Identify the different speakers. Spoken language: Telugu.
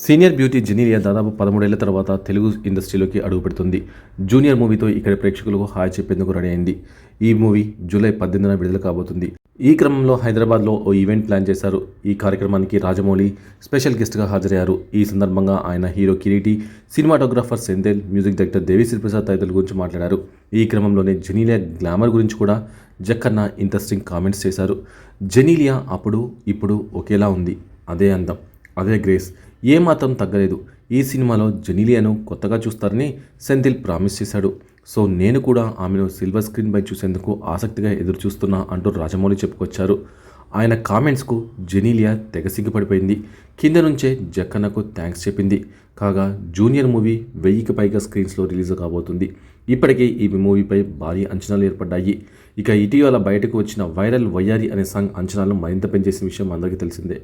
Speaker 1: సీనియర్ బ్యూటీ జెనీలియా దాదాపు పదమూడేళ్ళ తర్వాత తెలుగు ఇండస్ట్రీలోకి అడుగుపెడుతుంది. జూనియర్ మూవీతో ఇక్కడ ప్రేక్షకులకు హాయ్ చెప్పేందుకు రెడీ అయింది. ఈ మూవీ జూలై పద్దెనిమిదిన విడుదల కాబోతుంది. ఈ క్రమంలో హైదరాబాద్లో ఓ ఈవెంట్ ప్లాన్ చేశారు. ఈ కార్యక్రమానికి రాజమౌళి స్పెషల్ గెస్ట్గా హాజరయ్యారు. ఈ సందర్భంగా ఆయన hero Kireeti cinematographer Senthil music director Devi Sri Prasad తదితరుల గురించి మాట్లాడారు. ఈ క్రమంలోనే జెనీలియా గ్లామర్ గురించి కూడా జక్కన్న ఇంట్రెస్టింగ్ కామెంట్స్ చేశారు. జెనీలియా అప్పుడు ఇప్పుడు ఒకేలా ఉంది. అదే అందం అదే గ్రేస్. ఏమాత్రం తగ్గలేదు. ఈ సినిమాలో జెనీలియాను కొత్తగా చూస్తారని సెంథిల్ ప్రామిస్ చేశాడు. సో నేను కూడా ఆమెను సిల్వర్ స్క్రీన్ పై చూసేందుకు ఆసక్తిగా ఎదురు చూస్తున్నా అంటూ రాజమౌళి చెప్పుకొచ్చారు. ఆయన కామెంట్స్కు జెనీలియా తెగ సిగ్గుపడిపోయింది. కింద నుంచే జక్కన్నకు థ్యాంక్స్ చెప్పింది. కాగా జూనియర్ మూవీ వెయ్యికి పైగా స్క్రీన్స్లో రిలీజ్ కాబోతుంది. ఇప్పటికే ఈ మూవీపై భారీ అంచనాలు ఏర్పడ్డాయి. ఇక ఇటీవల బయటకు వచ్చిన వైరల్ వయ్యారి అనే సాంగ్ అంచనాలను మరింత పెంచేసిన విషయం అందరికీ తెలిసిందే.